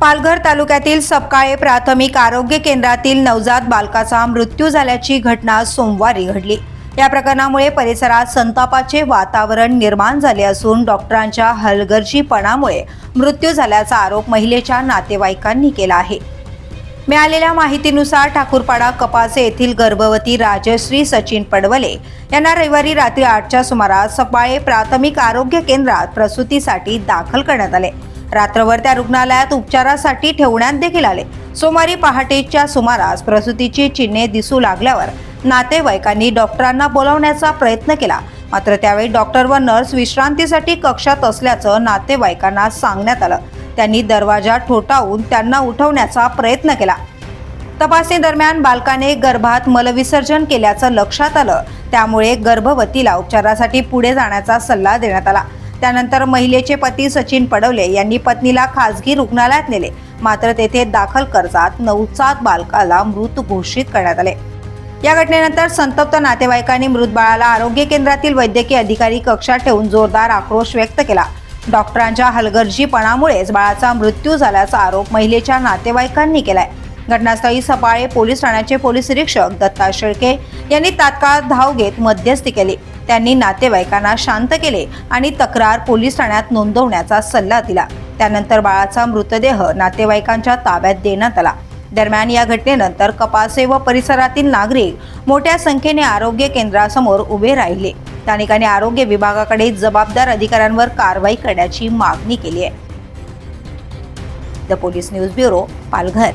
पालघर तालुक्यातील सपकाळे प्राथमिक आरोग्य केंद्रातील नवजात बालकाचा मृत्यू झाल्याची घटना सोमवारी घडली. या प्रकरणामुळे परिसरात संतापाचे वातावरण निर्माण झाले असून डॉक्टरांच्या हलगर्जीपणामुळे मृत्यू झाल्याचा आरोप महिलेच्या नातेवाईकांनी केला आहे. मिळालेल्या माहितीनुसार ठाकूरपाडा कपासे येथील गर्भवती राजश्री सचिन पडवले यांना रविवारी रात्री आठच्या सुमारास सपाळे प्राथमिक आरोग्य केंद्रात प्रसूतीसाठी दाखल करण्यात आले. रात्रभर त्या रुग्णालयात उपचारासाठी ठेवण्यात देखील आले. सोमवारी पहाटेच्या सुमारास प्रसूतीची चिन्हे दिसू लागल्यावर नातेवाईकांनी डॉक्टरांना बोलावण्याचा प्रयत्न केला. मात्र त्यावेळी डॉक्टर व नर्स विश्रांतीसाठी कक्षात असल्याचं नातेवाईकांना सांगण्यात आलं. त्यांनी दरवाजा ठोठावून त्यांना उठवण्याचा प्रयत्न केला. तपासणीदरम्यान बालकाने गर्भात मलविसर्जन केल्याचं लक्षात आलं. त्यामुळे गर्भवतीला उपचारासाठी पुढे जाण्याचा सल्ला देण्यात आला. त्यानंतर महिलेचे पती सचिन पडवले यांनी पत्नीला खासगी रुग्णालयात नेले. मात्र तेथे दाखल करतात नवजात बालकाला मृत घोषित करण्यात आले. या घटनेनंतर संतप्त नातेवाईकांनी मृत बाळाला आरोग्य केंद्रातील वैद्यकीय अधिकारी कक्षात ठेवून जोरदार आक्रोश व्यक्त केला. डॉक्टरांच्या हलगर्जीपणामुळेच बाळाचा मृत्यू झाल्याचा आरोप महिलेच्या नातेवाईकांनी केलाय. घटनास्थळी सपाळे पोलीस ठाण्याचे पोलीस निरीक्षक दत्ता शेळके यांनी तात्काळ धाव घेत मध्यस्थी केली. त्यांनी नातेवाईकांना शांत केले आणि तक्रार पोलीस ठाण्यात नोंदवण्याचा सल्ला दिला. त्यानंतर बाळाचा मृतदेह नातेवाईकांच्या ताब्यात देण्यात आला. दरम्यान या घटनेनंतर कपासे व परिसरातील नागरिक मोठ्या संख्येने आरोग्य केंद्रासमोर उभे राहिले. स्थानिकांनी आरोग्य विभागाकडे जबाबदार अधिकाऱ्यांवर कारवाई करण्याची मागणी केली आहे. The police news bureau Palghar.